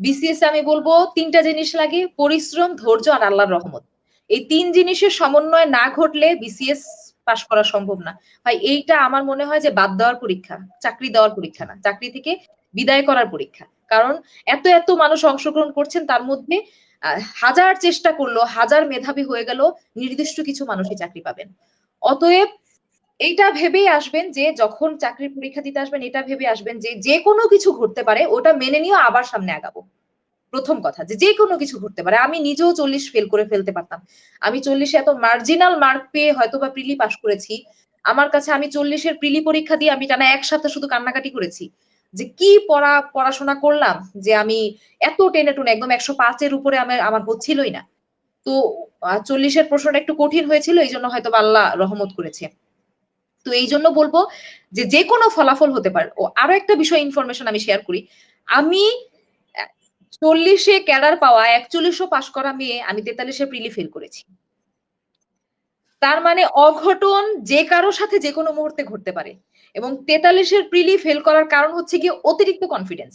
BCS আমি বলব তিনটা জিনিস লাগে, পরিশ্রম, ধৈর্য আর আল্লাহর রহমত। এই তিন জিনিসের সমন্বয় না ঘটলে বিসিএস পাশ করা সম্ভব না। ভাই, এইটা আমার মনে হয় যে বাদ দেওয়ার পরীক্ষা, চাকরি দেওয়ার পরীক্ষা না। চাকরি থেকে বিদায় করার পরীক্ষা। কারণ এত এত মানুষ অংশগ্রহণ করছেন, তার মধ্যে হাজার চেষ্টা করল, হাজার মেধাবী হয়ে গেল, নির্দিষ্ট কিছু মানুষই চাকরি পাবেন। অতএব এইটা ভেবেই আসবেন যে যখন চাকরির পরীক্ষা দিতে আসবেন, এটা ভেবে আসবেন যে যে কোনো কিছু ঘটতে পারে, ওটা মেনে নিয়েও আবার সামনে আগাবো। প্রথম কথা, যে যে কোনো কিছু ঘটতে পারে। আমি নিজেও চল্লিশ ফেল করে ফেলতে পারতাম। আমি চল্লিশে এত মার্জিনাল মার্ক পেয়ে হয়তো বা প্রিলি পাস করেছি। আমার কাছে আমি চল্লিশের প্রিলি পরীক্ষা দিয়ে আমি টানা এক সপ্তাহ শুধু কান্নাকাটি করেছি। যে কি পড়া, পড়াশোনা করলাম যে আমি এত টেনে টুনে একদম একশো পাঁচের উপরে আমার আমার হচ্ছিলই না। তো চল্লিশের প্রশ্নটা একটু কঠিন হয়েছিল এই জন্য হয়তো আল্লাহ রহমত করেছে। তো এই জন্য বলব যে যে কোনো ফলাফল হতে পারে। ও আরও একটা বিষয় ইনফরমেশন আমি শেয়ার করি। আমি, চল্লিশে ক্যাডার পাওয়া, একচল্লিশও পাশ করা মেয়ে, আমি তেতাল্লিশে প্রিলি ফেল করেছি। তার মানে অঘটন যে কারোর সাথে যে কোনো মুহূর্তে ঘটতে পারে। এবং তেতাল্লিশের প্রিলি ফেল করার কারণ হচ্ছে গিয়ে অতিরিক্ত কনফিডেন্স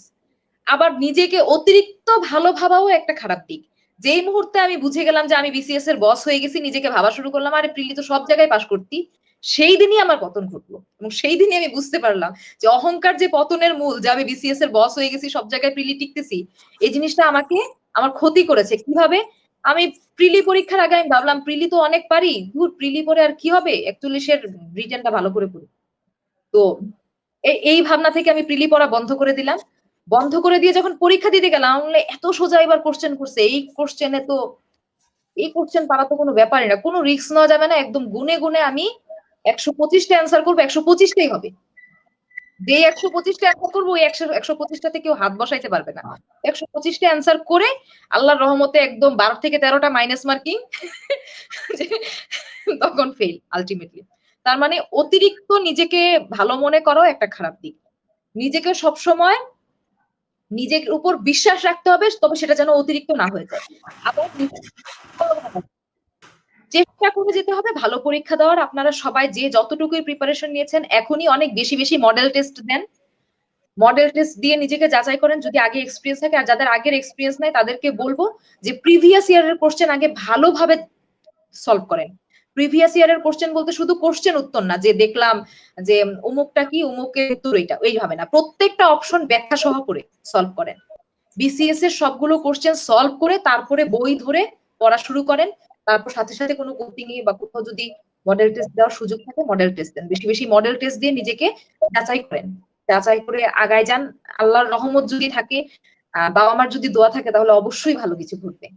আবার নিজেকে অতিরিক্ত ভালো ভাবাও একটা খারাপ দিক। যেই মুহূর্তে আমি বুঝে গেলাম যে আমি বিসিএস এর বস হয়ে গেছি, নিজেকে ভাবা শুরু করলাম, আরে প্রিলি তো সব জায়গায় পাশ করতি। সেই দিনই আমার পতন ঘটলো এবং সেই দিনই আমি বুঝতে পারলাম যে অহংকার যে পতনের মূল, যে আমি বিসিএস এর বস হয়ে গেছি, সব জায়গায় প্রিলি টিকতেছি, এই জিনিসটা আমাকে, আমার ক্ষতি করেছে। কীভাবে? আমি প্রিলি পরীক্ষার আগে আমি ভাবলাম, প্রিলি তো অনেক পারি। দূর প্রিলি পরে আর কি হবে? একচল্লিশের রিটার্নটা ভালো করে পড়ি তো এই ভাবনা থেকে আমি প্রিলি পড়া বন্ধ করে দিলাম। বন্ধ করে দিয়ে যখন পরীক্ষা দিতে গেলাম এত সোজা এবার কোশ্চেন করছে। এই কোশ্চেনে তো, এই কোশ্চেন পারা তো কোনো ব্যাপারই না। কোনো রিস্ক নেওয়া যাবে না। একদম গুনে গুনে আমি একশো পঁচিশটা অ্যান্সার করব, একশো পঁচিশটাই হবে। যে একশো পঁচিশটা অ্যান্সার করব, ওই একশো একশো পঁচিশটাতে কেউ হাত বসাইতে পারবে না। একশো পঁচিশটা অ্যান্সার করে আল্লাহর রহমতে একদম বারো থেকে তেরোটা মাইনাস মার্কিং তখন ফেল আলটিমেটলি তার মানে অতিরিক্ত নিজেকে ভালো মনে করো একটা খারাপ দিক। নিজেকে সবসময় নিজের উপর বিশ্বাস রাখতে হবে, তবে সেটা যেন অতিরিক্ত না হয়ে যায়। আবার চেষ্টা করে যেতে হবে, ভালো পরীক্ষা দেওয়ার। আপনারা সবাই যে যতটুকুই প্রিপারেশন নিয়েছেন, এখনই অনেক বেশি বেশি মডেল টেস্ট দেন। মডেল টেস্ট দিয়ে নিজেকে যাচাই করেন, যদি আগে এক্সপিরিয়েন্স থাকে, আর যাদের আগের এক্সপিরিয়েন্স নাই, তাদেরকে বলব যে প্রিভিয়াস ইয়ারের কোশ্চেন আগে ভালোভাবে সলভ করেন। প্রিভিয়াস ইয়ারের কোশ্চেন বলতে শুধু কোশ্চেন উত্তর না, যে দেখলাম যে উমুকটা কি, উমুকের উত্তর এইটা এইভাবে না। প্রত্যেকটা অপশন ব্যাখ্যা সহ করে সলভ করেন। বিসিএস এর সবগুলো কোশ্চেন সলভ করে তারপরে বই ধরে পড়া শুরু করেন। তারপর সাথে সাথে কোনো কোচিং এ বা কোথাও যদি মডেল টেস্ট দেওয়ার সুযোগ থাকে মডেল টেস্ট দেন। বেশি বেশি মডেল টেস্ট দিয়ে নিজেকে যাচাই করেন। যাচাই করে আগায় যান। আল্লাহর রহমত যদি থাকে বাবা মার যদি দোয়া থাকে, তাহলে অবশ্যই ভালো কিছু ঘটবে।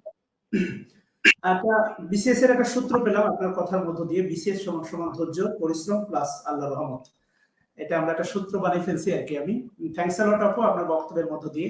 একটা বিসিএস এর একটা সূত্র পেলাম আপনার কথার মধ্য দিয়ে। বিসিএস সমান সমান ধৈর্য, পরিশ্রম প্লাস আল্লাহর রহমত। এটা আমরা একটা সূত্র বানিয়ে ফেলছি আর কি আমি। থ্যাংকস আপু আপনার বক্তব্যের মধ্য দিয়ে।